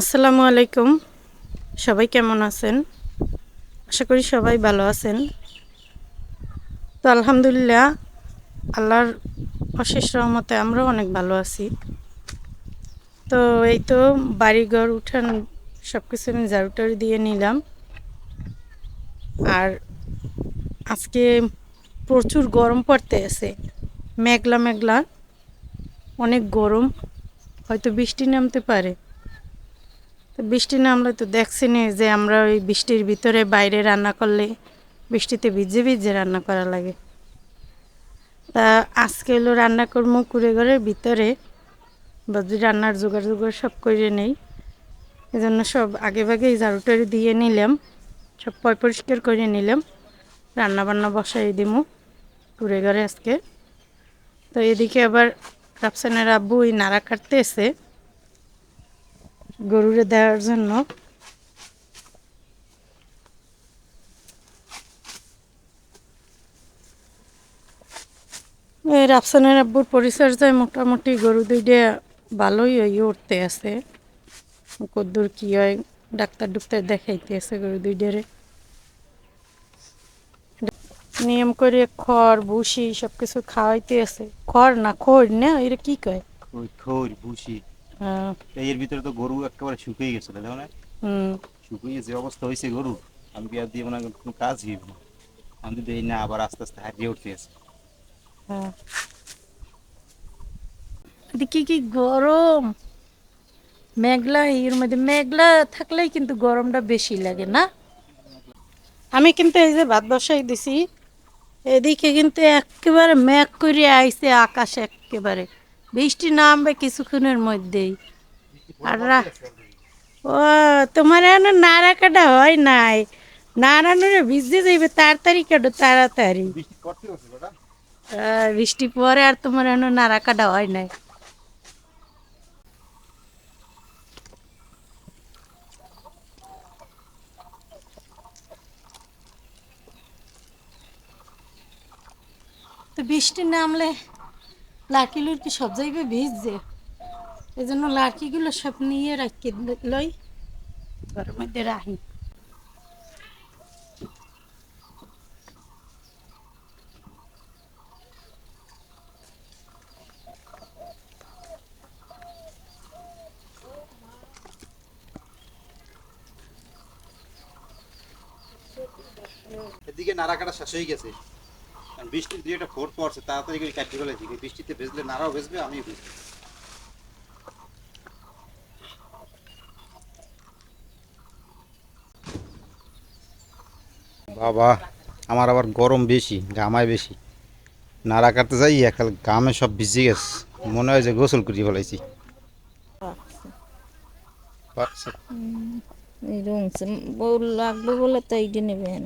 আসসালামু আলাইকুম। সবাই কেমন আছেন? আশা করি সবাই ভালো আছেন। তো আলহামদুলিল্লাহ, আল্লাহর অশেষ রহমতে আমরাও অনেক ভালো আছি। তো এই তো বাড়িঘর, উঠান সব কিছু আমি ঝাড়ুটাড়ু দিয়ে নিলাম। আর আজকে প্রচুর গরম পড়তে আছে। মেঘলা মেঘলা। অনেক গরম। হয়তো বৃষ্টি নামতে পারে। বৃষ্টি নামলে তো দেখছি নি যে আমরা ওই বৃষ্টির ভিতরে বাইরে রান্না করলে বৃষ্টিতে ভিজে ভিজে রান্না করা লাগে। তা আজকে হলো রান্না করব কুড়ে ঘরের ভিতরে। বাজি রান্নার জোগাড় জোগাড় সব করে নেই। এই জন্য সব আগে ভাগেই ঝাড়ু টাড়ু দিয়ে নিলাম। সব পয় পরিষ্কার করে নিলাম। রান্না বান্না বসাই দিমু কুড়ে ঘরে আজকে। তো এদিকে আবার রাফসানের আব্বু ওই নাড়া কাটতে এসে গরুরে দেওয়ার জন্য। এই রাফসানের আব্বুর পরিচর্যায় মোটামুটি গরু দুইটা ভালোই ওই উঠতে আছে। কদ্দুর কি হয়, ডাক্তার ডুক্তার দেখাইতে আছে গরু দুইটারে। নিয়ম করে খড়, ভুসি সব কিছু খাওয়াইতে আছে। খড় না খড় না এটা কি কয়? খোর ভুসি। এর ভিতরে তো গরু একেবারে শুকিয়ে গেছে দেখো না? হুম। শুকিয়ে যে অবস্থা হয়েছে গরু আমি বিয়ার দিয়ে মনে কোনো কাজ হইব না। আমি এই না আবার আস্তে আস্তে হারিয়ে উঠতে আছে। হ্যাঁ। কি কি গরম? মেঘলা এর মধ্যে মেঘলা থাকলেই কিন্তু গরমটা বেশি লাগে না? আমি কিন্তু এই যে ভাত বসাই দিছি এদিকে কিন্তু একেবারে মেঘ করে আইছে আকাশ একেবারে। বৃষ্টি নামবে কিছুক্ষণের মধ্যেই। আর ও তোমার এখনও নাড়া কাটা হয় নাই। নাড়ানোরে ভিজে যাইবে তাড়াতাড়ি কাটো তাড়াতাড়ি। বৃষ্টি পরে আর তোমার এখনও নাড়া কাটা হয় নাই। তো বৃষ্টি নামলে লাড়কি লুড়কি সব জায়গায় ভিজছে এই জন্য লাড়কিগুলো সব নিয়ে রাখি, লই। ঘরের মধ্যে রাখি। এদিকে নাড়া কাটা শেষ হয়ে গেছে। বৃষ্টির দিয়ে একটা ফোর পড়ছে তাড়াতাড়ি করে কাটি ফেলে দিকে বৃষ্টিতে ভেজলে নাড়াও ভেজবে আমিও ভেজবো। বাবা আমার আবার গরম বেশি ঘামায় বেশি। নাড়া কাটতে যাই একাল ঘামে সব ভিজে গেছে। মনে হয় যে গোসল করিয়ে ফেলাইছি। লাগল বলে তো এইটা নেবেন।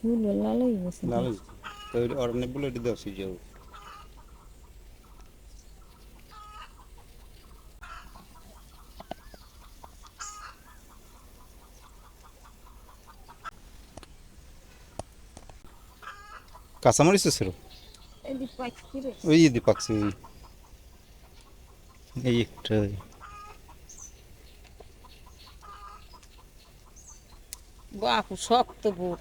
ফুল লাল হয়ে গেছে লাল। তো ওই ওর অনেকগুলো এটি দেওয়া সিজে কাঁচামরিচ ছিল এই ওই দি পাকছে এই একটা বাপু শক্ত বুট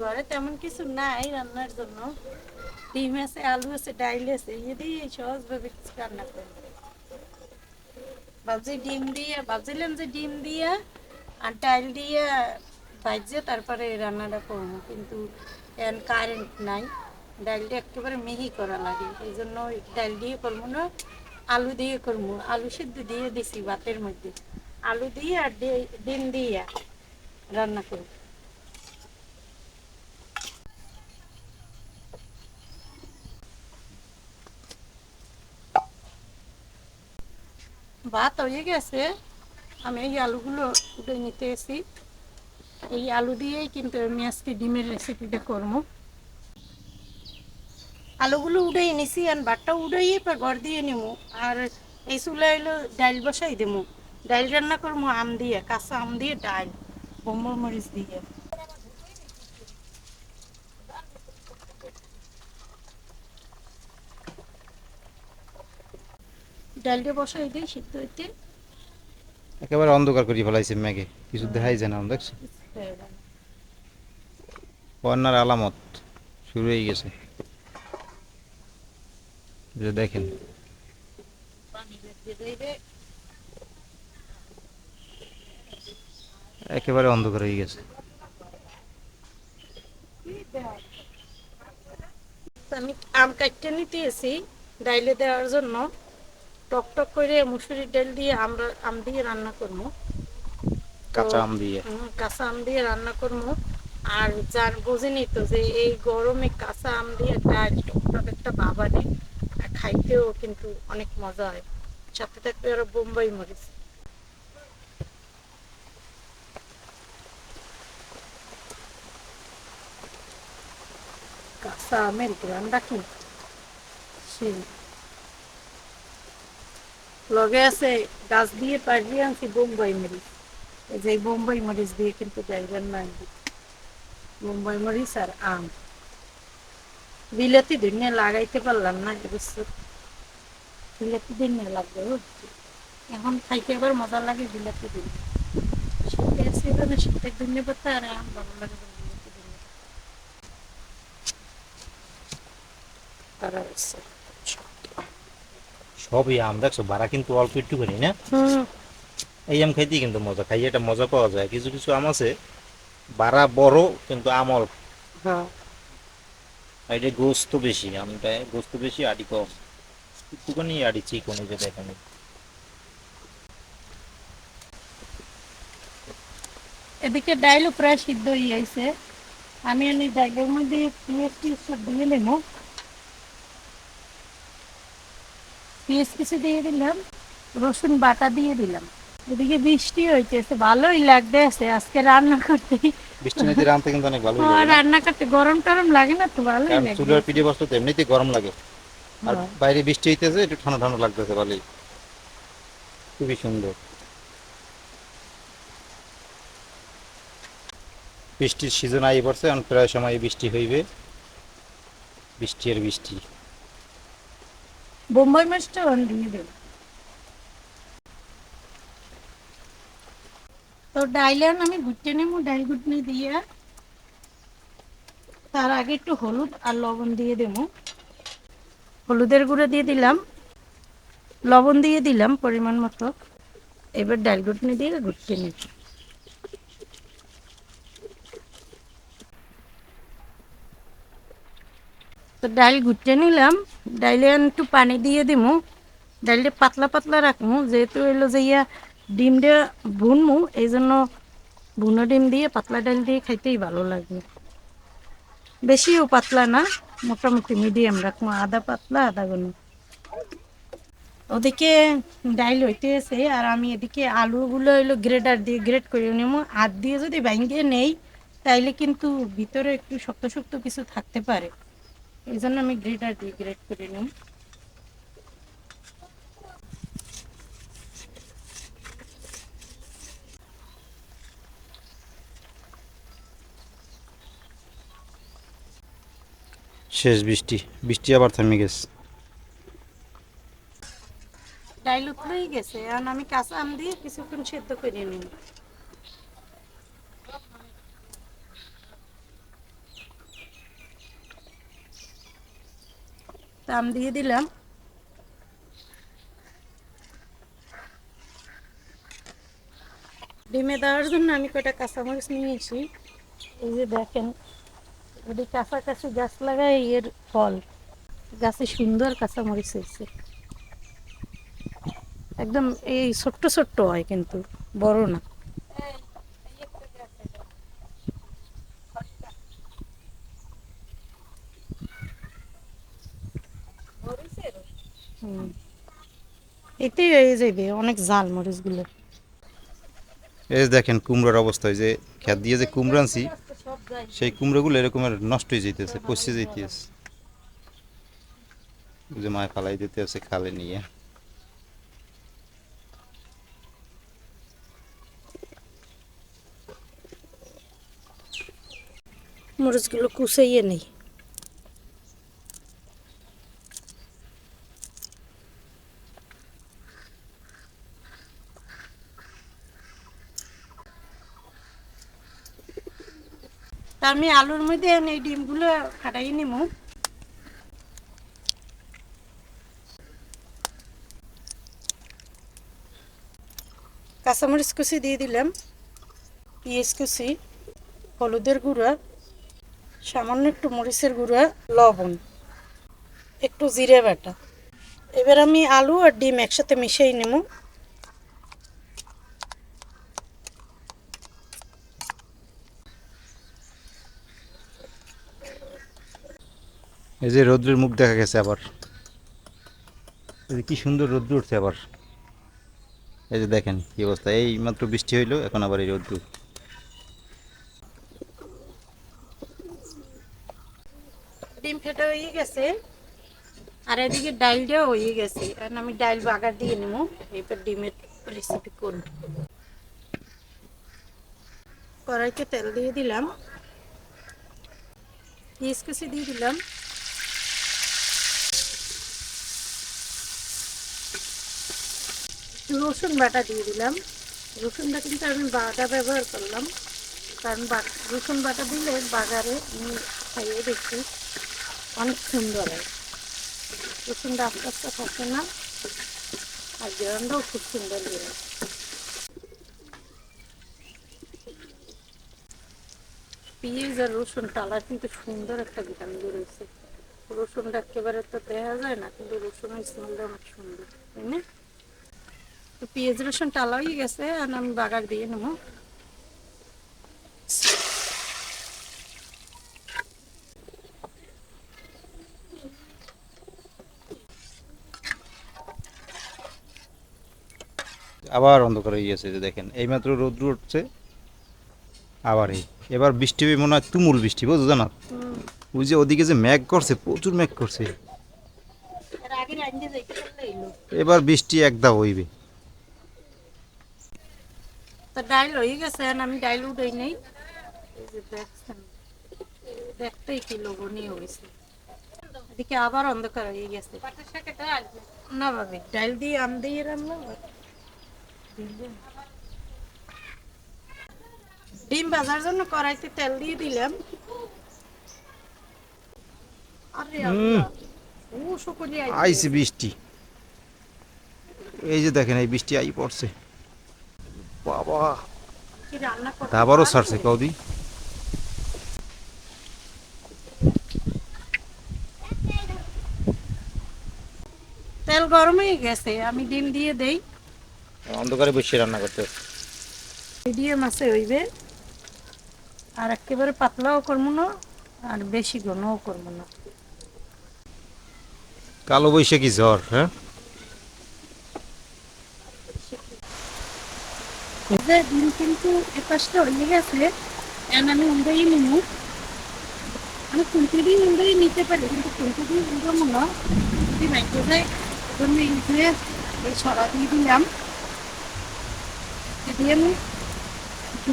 ঘরে তেমন কিছু নাই রান্নার জন্য। ডিম আছে, আলু আছে, ডাইল আছে, এই সহজভাবে কিছু রান্না করব ভাবছি ডিম দিয়ে, ভাবছিলাম যে ডিম দিয়ে আর ডাইল দিয়ে ভাজছে তারপরে রান্নাটা করব, কিন্তু এখন কারেন্ট নাই। ডাইলটা একেবারে মিহি করা লাগে, এই জন্য ডাইল দিয়ে করব না, আলু দিয়ে করব। আলু সিদ্ধ দিয়ে দিছি ভাতের মধ্যে। আলু দিয়ে আর ডিম দিয়ে রান্না করব। ভাত হয়ে গেছে। আমি এই আলুগুলো উঠে নিতে এসি এই আলু দিয়েই কিন্তু আমি আজকে ডিমের রেসিপিটা করব। আলুগুলো উড়াই নিছি, আর ভাতটা উড়াই এবার ঘর দিয়ে নিমু। আর এই চুলা হইল ডাইল বসাই দেবো ডাইল রান্না করব আম দিয়ে, কাঁচা আম দিয়ে, ডাইল বোম্বর মরিচ দিয়ে। ডালটা বসাই দিই সিদ্ধ হইতে একেবারে অন্ধকার করে ফেলাইছে মেঘে কিছু দেখাই যায় না দেখছ। বন্যার আলামত শুরু হয়ে গেছে। যে দেখেন। একেবারে অন্ধকার হয়ে গেছে। আমি আম কাটতে নিতে এসি ডাইলে দেওয়ার জন্য। টক টক করে মুসুরির ডাল দিয়ে আমরা আম দিয়ে রান্না করব। কাঁচা আম দিয়ে? কাঁচা আম দিয়ে রান্না করব। আর যার বোঝেনি তো যে এই গরমে কাঁচা আম দিয়ে ডাল টক টক একটা বাবানে আর খাইতেও কিন্তু অনেক মজা হয়। সাথে থাকবে আরও বোম্বাই মরিচ। কাঁচা আমের গ্রানটা কি? সেই লগে আছে গাছ দিয়ে পাঠিয়ে আনছি, বোম্বাই মরিচ। এই যে বোম্বাই মরিচ দিয়ে কিন্তু যাইবেন না। বোম্বাই মরিচ আর আম। বিলাতি ধনিয়া লাগাইতে পারলাম না এবছর বিলাতি ধনিয়া লাগবে এখন খাইতে আবার মজা লাগে বিলাতি ধনিয়া শীতে আছে না শীতের ধনিয়া পাতা আর আম ভালো লাগে বিলাতি ধনিয়া তারা সবই আম দেখছ? ভাড়া কিন্তু অল্প একটু করি না এই আম খাইতে কিন্তু মজা খাইয়ে এটা মজা পাওয়া যায়। কিছু কিছু আম আছে বাড়া বড় কিন্তু আম অল্প। হ্যাঁ। এটা গোস্ত বেশি আমটা গোস্ত বেশি আড়ি কম। একটুখানি আড়ি চিকন এই যে দেখেন। এদিকে ডাইলও প্রায় সিদ্ধ হয়ে আইছে আমি এনে ডাইলের মধ্যে টিয়াজ সব দিয়ে নেব। পেঁয়াজ কিছু দিয়ে দিলাম রসুন বাটা দিয়ে দিলাম। এদিকে বৃষ্টি হইতেছে ভালোই লাগতেছে আজকে রান্না করতে। বৃষ্টি নদীর রানতে কিন্তু অনেক ভালো না? রান্না করতে গরম টরম লাগে না তো ভালোই লাগে। চুলের পিঠে বসতে তো এমনিতেই গরম লাগে। আর হ্যাঁ। বাইরে বৃষ্টি হইতেছে একটু ঠান্ডা ঠান্ডা লাগতেছে ভালোই। খুবই সুন্দর। বৃষ্টির সিজন আই পড়ছে এখন প্রায় সময় বৃষ্টি হইবে। বৃষ্টি আর বৃষ্টি। বোম্বাই মাছটা দিয়ে দেব। তো ডাইলেন আমি ঘুরতে নেব ডাইল ঘুটনি দিয়ে তার আগে একটু হলুদ আর লবণ দিয়ে দেবো। হলুদের গুঁড়ো দিয়ে দিলাম। লবণ দিয়ে দিলাম পরিমাণ মতো। এবার ডাল ঘুটনি দিয়ে ঘুরতে নেব। তো ডাল ঘুরতে নিলাম। ডাইলে একটু পানি দিয়ে দিমু। ডাইলটা পাতলা পাতলা রাখমু, যেহেতু এলো যে ইয়া ডিম ডিমটা ভুনমু এই জন্য ভুনো ডিম দিয়ে পাতলা ডাল দিয়ে খাইতেই ভালো লাগবে বেশিও পাতলা না, মোটামুটি মিডিয়াম রাখব আদা পাতলা, আদা ঘন ওদিকে ডাইল হইতে আছে, আর আমি এদিকে আলুগুলো হইল গ্রেডার দিয়ে গ্রেড করে নেব হাত দিয়ে যদি ভাঙিয়ে নেই, তাইলে কিন্তু ভিতরে একটু শক্ত শক্ত কিছু থাকতে পারে। এই জন্য আমি গ্রেডার দিয়ে গ্রেড করে নিই। শেষ বৃষ্টি। বৃষ্টি আবার থেমে গেছে। ডাইল উতলেই গেছে। এখন আমি কাঁচা আম দিয়ে কিছুক্ষণ সেদ্ধ করে নিই। আম দিয়ে দিলাম। ডিমে দেওয়ার জন্য আমি কয়টা কাঁচামরিচ নিয়েছি। এই যে দেখেন ওদের কাছাকাছি গাছ লাগাই এর ফল। গাছে সুন্দর কাঁচামরিচ হয়েছে। একদম এই ছোট্ট ছোট্ট হয় কিন্তু, বড় না হুম। এতেই হয়ে যাবে অনেক জাল মরিচগুলো। এই দেখেন কুমড়োর অবস্থা যে খেত দিয়ে যে কুমড়ো আনছি সেই কুমড়োগুলো এরকমের নষ্ট হয়ে যেতেছে পচে যেতেছে যে মায় ফালাই দিতে আছে খালে নিয়ে। মরিচগুলো কুচাইয়ে নেই। তা আমি আলুর মধ্যে এই ডিমগুলো ফাটাই নিব কাঁচামরিচ কুচি দিয়ে দিলাম, পেঁয়াজ কুচি, হলুদের গুঁড়া, সামান্য একটু মরিচের গুঁড়া, লবণ, একটু জিরে বাটা। এবার আমি আলু আর ডিম একসাথে মিশিয়ে নেব এই যে রৌদ্রের মুখ দেখা গেছে আবার। এই কি সুন্দর রোদ্র উঠছে আবার। এই যে দেখেন কি অবস্থা। এই মাত্র বৃষ্টি হইল, এখন আবার এই রৌদ্র। ডিম ফেটা হয়ে গেছে, আর এদিকে ডাইলটাও হয়ে গেছে। এখন আমি ডাইল বাগার দিয়ে নেব এবার ডিমের রেসিপি করব। কড়াইতে তেল দিয়ে দিলাম, পেঁয়াজ কুচি দিয়ে দিলাম। রসুন বাটা দিয়ে দিলাম। রসুনটা কিন্তু আমি বাটা ব্যবহার করলাম। কারণ রসুন বাটা দিলে বাজারে আমি খাইয়ে দেখছি অনেক সুন্দর হয়। রসুনটা আস্তে আস্তে থাকে না আর গরমটাও খুব সুন্দর বেরোয় পেঁয়াজ আর রসুন টালার কিন্তু সুন্দর একটা ভিটামিন রয়েছে। রসুনটা একেবারে তো দেখা যায় না, কিন্তু রসুনের স্মেলটা অনেক সুন্দর, তাই না? তো পেঁয়াজ রসুন টালা হয়ে গেছে আর আমি বাগার দিয়ে নেব। আবার অন্ধকার হয়ে গেছে যে দেখেন এইমাত্র রৌদ্র উঠছে আবার এই। এবার বৃষ্টি হবে মনে হয় তুমুল বৃষ্টি বুঝছ না ওই যে ওদিকে যে ম্যাগ করছে প্রচুর ম্যাগ করছে। এবার বৃষ্টি একদা হইবে। তো ডাইল হয়ে গেছে এখন আমি ডাইল উঠাই নেই। এই যে দেখছেন দেখতেই কি হয়েছে। এদিকে আবার অন্ধকার হয়ে গেছে। না ভাবি ডাইল দিয়ে আম দিয়ে রান্না ডিম ভাজার জন্য কড়াইতে তেল দিয়ে দিলাম। আইছে বৃষ্টি। এই যে দেখেন এই বৃষ্টি আই পড়ছে। বাবা। কি রান্না করতে আবারও? ছাড়ছে কৌদি তেল গরম হয়ে গেছে আমি ডিম দিয়ে দেই। অন্ধকারে বসে রান্না করতে মিডিয়াম আছে হইবে। আর একেবারে পাতলাও করব না আর বেশি ঘনও করব না। কালো বৈশাখী ঝড় হ্যাঁ? যে কিন্তু হয়ে গেছে আমি উন্দাই নিব আমি খুলতে দিয়ে উন্দাই নিতে পারি, কিন্তু খুলতে দিয়ে উন্দাবো মাইকে যায় এই ছড়া দিয়ে দিলাম। দিয়ে আমি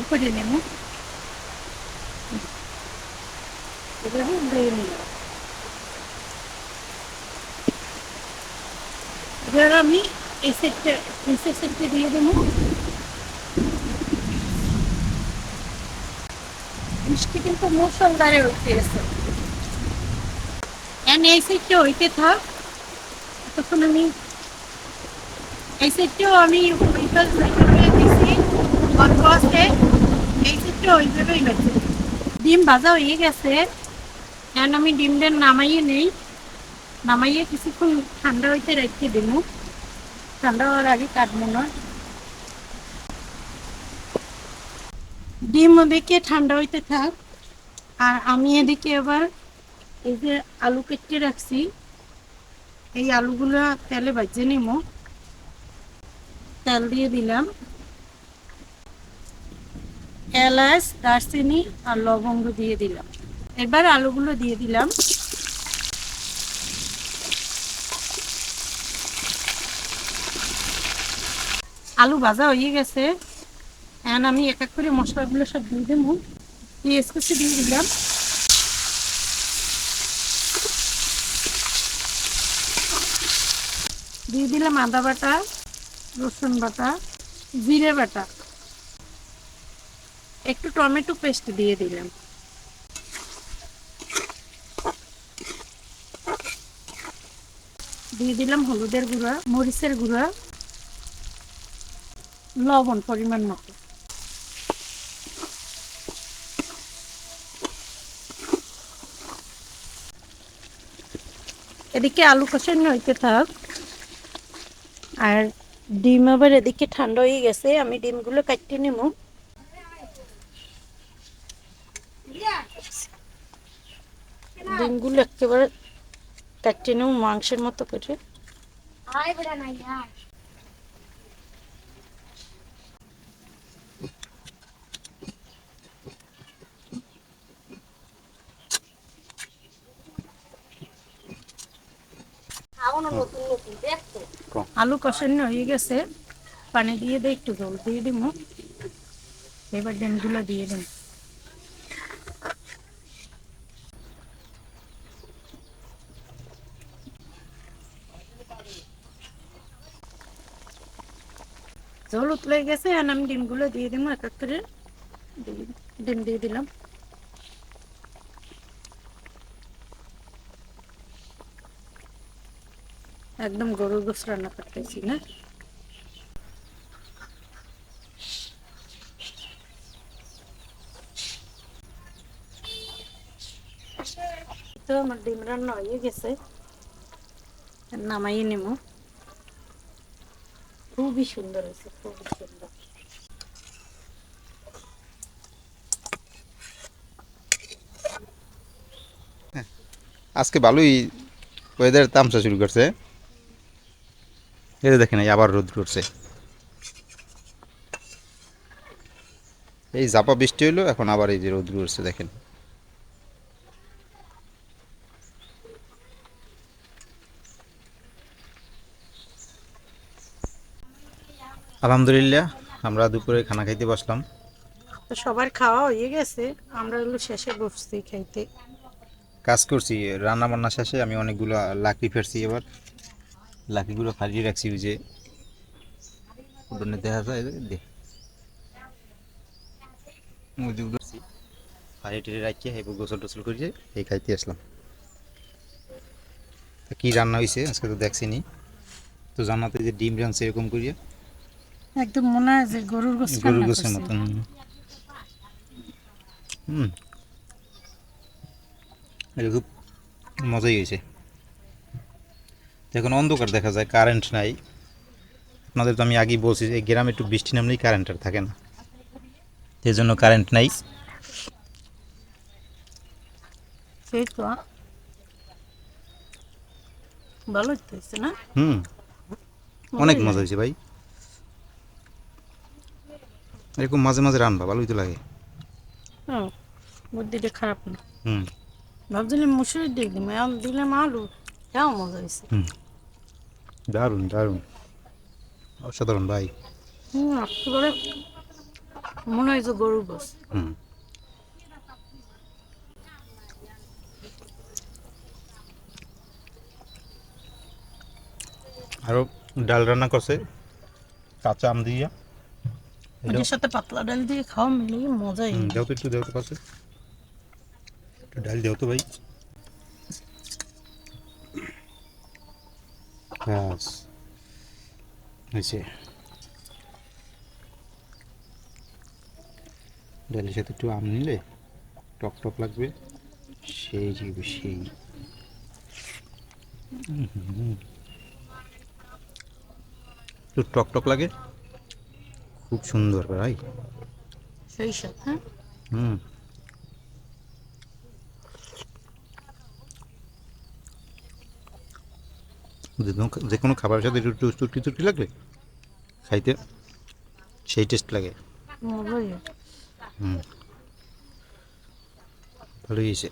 করে নেব। এভাবে উন্দাই নিলাম এবার আমি এই সেটটা এই সেটটা দিয়ে দেবো। বৃষ্টি কিন্তু মুসলধারে উঠে গেছে। এখন এই সাইডটা হইতে থাক তখন আমি এই সাইডটাও আমি দিছি অল্প আছে এই সাইডটা ওইভাবেই গেছে ডিম ভাজা হয়ে গেছে এখন আমি ডিমটা নামাইয়ে নেই, নামাইয়ে কিছুক্ষণ ঠান্ডা হইতে রেখে দেব ঠান্ডা হওয়ার আগে কাটবো না। ডিম ওদিকে, ঠান্ডা হইতে থাক। আর আমি এদিকে এবার এই যে আলু কেটে রাখছি, এই আলুগুলো তেলে ভাজে নিমো। তেল দিয়ে দিলাম। এলাচ, দারচিনি আর লবঙ্গ দিয়ে দিলাম। এবার আলুগুলো দিয়ে দিলাম। আলু ভাজা হয়ে গেছে। এখন আমি এক এক করে মশলাগুলো সব দিয়ে দেবো। পেঁয়াজ কুচি দিয়ে দিলাম। দিয়ে দিলাম আদা বাটা, রসুন বাটা, জিরে বাটা। একটু টমেটো পেস্ট দিয়ে দিলাম। দিয়ে দিলাম হলুদের গুঁড়া, মরিচের গুঁড়া, লবণ পরিমাণ মতো। এদিকে আলু কষানো হইতে থাক। আর ডিম আবার এদিকে ঠান্ডা হয়ে গেছে, আমি ডিমগুলো কাটতে নেব। ডিমগুলো একেবারে কাটতে নেব মাংসের মতো করে। আলু কষানো হয়ে গেছে। পানি দিয়ে দিয়ে একটু জল দিয়ে দিব এবার ডিমগুলো দিয়ে দিন। জল উতলে গেছে আর আমি ডিমগুলো দিয়ে দিব এক এক করে। ডিম দিয়ে দিলাম। একদম গরুর গোস রান্না করতেছি, না? তো আমার ডিম রান্না হয়ে গেছে। নামাই নেব খুবই সুন্দর হয়েছে, খুবই সুন্দর। আজকে ভালোই ওয়েদার তামসা শুরু করছে। এই যে দেখেন আবার রোদ করছে এই জাপা বৃষ্টি হইল এখন আবার এই যে রোদ করছে দেখেন। আলহামদুলিল্লাহ আমরা দুপুরে খানা খাইতে বসলাম। তো সবার খাওয়া হয়ে গেছে আমরা হলো শেষে বসছি খাইতে। কাজ করছি রান্না বান্না শেষে আমি অনেকগুলো লাকড়ি ফেরছি এবার। লাকড়িগুলো ফারিয়ে রাখছি যে উঠোনে দেখা যায় দে। রাখিয়ে গোসল টোসল করিয়ে এই খাইতে আসলাম। কী রান্না হয়েছে আজকে তো দেখছিনি তো জানাতে যে ডিম রানছে এরকম করিয়ে। একদম মনে হয় যে গরুর গোস গরুর গোছের মতন হুম। এটা খুব মজাই হয়েছে। তো এখন অন্ধকার দেখা যায় কারেন্ট নাই। আপনাদের তো আমি আগেই বলছি যে গ্রামে একটু বৃষ্টি নামলেই কারেন্ট আর থাকে না। সেই জন্য কারেন্ট নাই। ভালো হচ্ছে না? হুম। অনেক মজা হয়েছে ভাই। এরকম মাঝে মাঝে রান্না ভালোই তো লাগে। বুদ্ধিটা খারাপ না। হুম। ভাবছিলাম মুসুরি দিয়ে দিলাম দিলাম আলু কেমন মজা হয়েছে দারুণ দারুণ। অসাধারণ ভাই। মনে হয় যে গরুর গোস হুম। আরও ডাল রান্না করছে। কাঁচা আম দিয়া। এটার সাথে পাতলা ডাল দিয়ে খাওয়া মিলিয়ে মজাই। দেও তো একটু দেও তো পাশে। একটু ডাল দেও তো ভাই। ব্যাস হয়েছে ডালের সাথে একটু আম নিলে টক টক লাগবে। সেই জিবি সেই। একটু টক টক লাগে। খুব সুন্দর ভাই। সেই সাথে হ্যাঁ? হুম। যে কোনো- খাবারের সাথে একটু চুটকি চুটকি লাগলে খাইতে সেই টেস্ট লাগে। মজাই হুম। ভালো হয়েছে।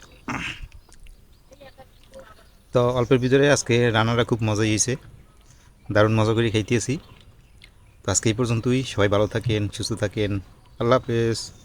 তো অল্পের ভিতরে আজকে রান্নাটা খুব মজা হয়েছে। দারুণ মজা করে খাইতেছি। তো আজকে এই পর্যন্তই। সবাই ভালো থাকেন, সুস্থ থাকেন। আল্লাহ হাফেজ।